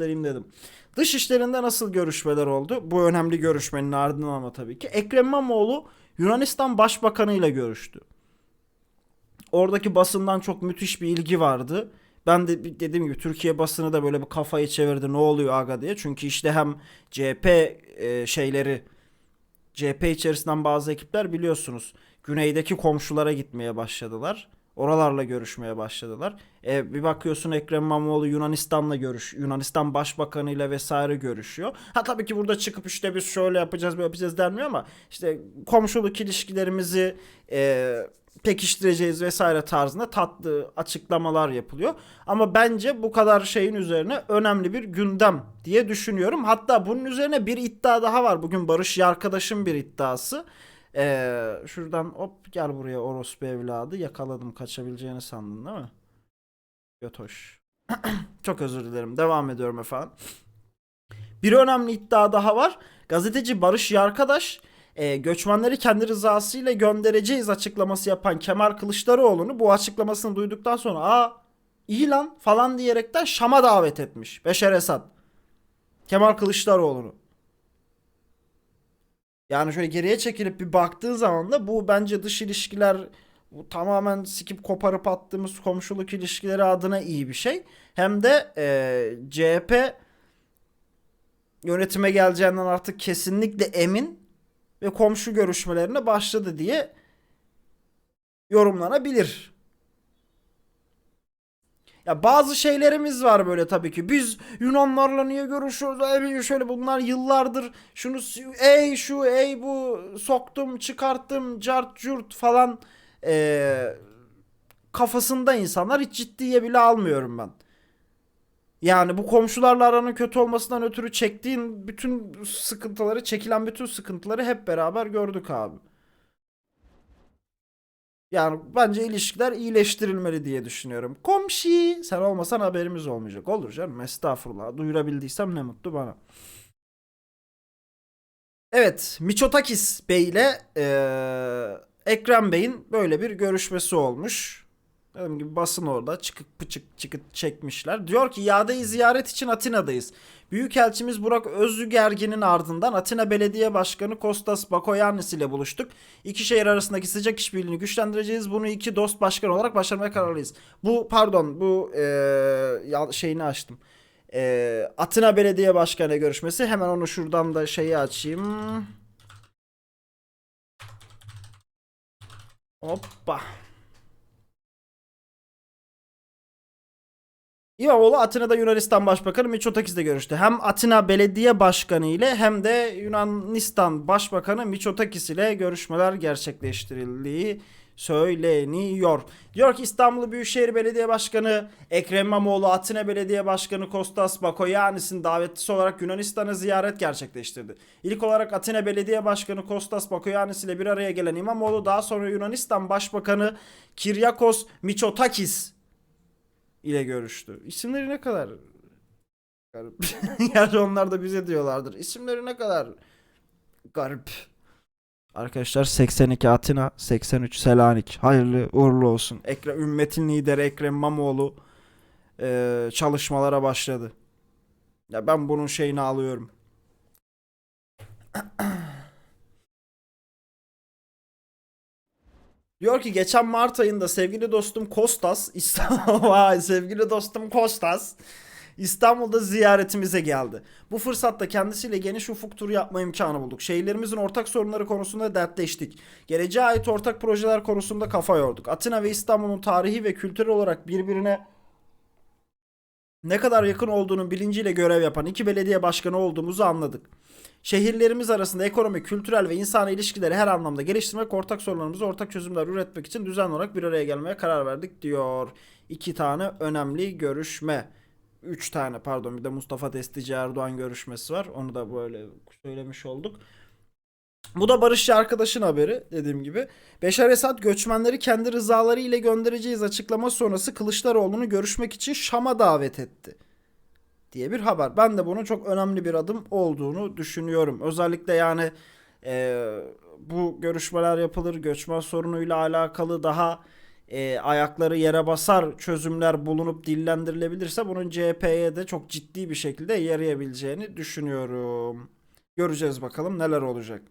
göstereyim dedim. Dış nasıl görüşmeler oldu? Bu önemli görüşmenin ardından ama tabii ki. Ekrem İmamoğlu Yunanistan Başbakanı ile görüştü. Oradaki basından çok müthiş bir ilgi vardı. Ben de dediğim gibi Türkiye basını da böyle bir kafayı çevirdi ne oluyor aga diye. Çünkü işte hem CHP e, şeyleri CHP içerisinden bazı ekipler biliyorsunuz güneydeki komşulara gitmeye başladılar. Oralarla görüşmeye başladılar. E, bir bakıyorsun Ekrem İmamoğlu Yunanistan'la görüş, Yunanistan Başbakanı ile vesaire görüşüyor. Ha tabii ki burada çıkıp işte biz şöyle yapacağız, böyle yapacağız denmiyor ama işte komşuluk ilişkilerimizi e, pekiştireceğiz vesaire tarzında tatlı açıklamalar yapılıyor. Ama bence bu kadar şeyin üzerine önemli bir gündem diye düşünüyorum. Hatta bunun üzerine bir iddia daha var. Bugün Barış Yarkadaş'ın bir iddiası. Ee, şuradan hop gel buraya orospu evladı yakaladım kaçabileceğini sandın değil mi? Götoş. Çok özür dilerim. Devam ediyorum efendim. Bir önemli iddia daha var. Gazeteci Barış Yarkadaş e, göçmenleri kendi rızasıyla göndereceğiz açıklaması yapan Kemal Kılıçdaroğlu'nu bu açıklamasını duyduktan sonra aa iyi lan falan diyerekten Şam'a davet etmiş. Beşer Esad. Kemal Kılıçdaroğlu'nu. Yani şöyle geriye çekilip bir baktığın zaman da bu bence dış ilişkiler bu tamamen sikip koparıp attığımız komşuluk ilişkileri adına iyi bir şey. Hem de e, CHP yönetime geleceğinden artık kesinlikle emin ve komşu görüşmelerine başladı diye yorumlanabilir. Ya bazı şeylerimiz var böyle tabii ki. Biz Yunanlarla niye görüşüyoruz? Ey şöyle bunlar yıllardır şunu ey şu ey bu soktum çıkarttım cart curt falan eee, kafasında insanlar hiç ciddiye bile almıyorum ben. Yani bu komşularla aranın kötü olmasından ötürü çektiğin bütün sıkıntıları, çekilen bütün sıkıntıları hep beraber gördük abi. Yani bence ilişkiler iyileştirilmeli diye düşünüyorum. Komşi sen olmasan haberimiz olmayacak. Olur canım estağfurullah. Duyurabildiysem ne mutlu bana. Evet Miçotakis Bey ile eee, Ekrem Bey'in böyle bir görüşmesi olmuş. Dediğim gibi basın orada çıkık pıçık çıkıt çekmişler. Diyor ki iadeyi ziyaret için Atina'dayız. Büyükelçimiz Burak Özügergin'in ardından Atina Belediye Başkanı Kostas Bakoyannis ile buluştuk. İki şehir arasındaki sıcak işbirliğini güçlendireceğiz. Bunu iki dost başkan olarak başarmaya kararlıyız. Bu pardon bu ya- şeyini açtım. Eee Atina Belediye Başkanı görüşmesi. Hemen onu şuradan da şeyi açayım. Hoppa. İmamoğlu Atina'da Yunanistan Başbakanı Mitsotakis'le görüştü. Hem Atina Belediye Başkanı ile hem de Yunanistan Başbakanı Mitsotakis ile görüşmeler gerçekleştirildiği söyleniyor. Diyor ki İstanbul Büyükşehir Belediye Başkanı Ekrem İmamoğlu Atina Belediye Başkanı Kostas Bakoyannis'in davetlisi olarak Yunanistan'a ziyaret gerçekleştirdi. İlk olarak Atina Belediye Başkanı Kostas Bakoyannis ile bir araya gelen İmamoğlu daha sonra Yunanistan Başbakanı Kiryakos Mitsotakis ile görüştü. İsimleri ne kadar garip. Gerçi onlar da bize diyorlardır. İsimleri ne kadar garip. Arkadaşlar 82 Atina, 83 Selanik. Hayırlı uğurlu olsun. Ekrem, ümmetin lideri Ekrem İmamoğlu eee, çalışmalara başladı. Ya ben bunun şeyini alıyorum. Diyor ki geçen Mart ayında sevgili dostum Kostas İstanbul sevgili dostum Kostas İstanbul'da ziyaretimize geldi. Bu fırsatta kendisiyle geniş ufuk turu yapma imkanı bulduk. Şehirlerimizin ortak sorunları konusunda dertleştik. Geleceğe ait ortak projeler konusunda kafa yorduk. Atina ve İstanbul'un tarihi ve kültürel olarak birbirine ne kadar yakın olduğunun bilinciyle görev yapan iki belediye başkanı olduğumuzu anladık. Şehirlerimiz arasında ekonomik, kültürel ve insani ilişkileri her anlamda geliştirmek, ortak sorunlarımızı ortak çözümler üretmek için düzenli olarak bir araya gelmeye karar verdik diyor. İki tane önemli görüşme. Üç tane pardon bir de Mustafa Destici Erdoğan görüşmesi var. Onu da böyle söylemiş olduk. Bu da Barışçı arkadaşın haberi dediğim gibi. Beşar Esad göçmenleri kendi rızaları ile göndereceğiz açıklama sonrası Kılıçdaroğlu'nu görüşmek için Şam'a davet etti diye bir haber. Ben de bunun çok önemli bir adım olduğunu düşünüyorum. Özellikle yani e, bu görüşmeler yapılır, göçmen sorunuyla alakalı daha e, ayakları yere basar çözümler bulunup dillendirilebilirse bunun CHP'ye de çok ciddi bir şekilde yarayabileceğini düşünüyorum. Göreceğiz bakalım neler olacak.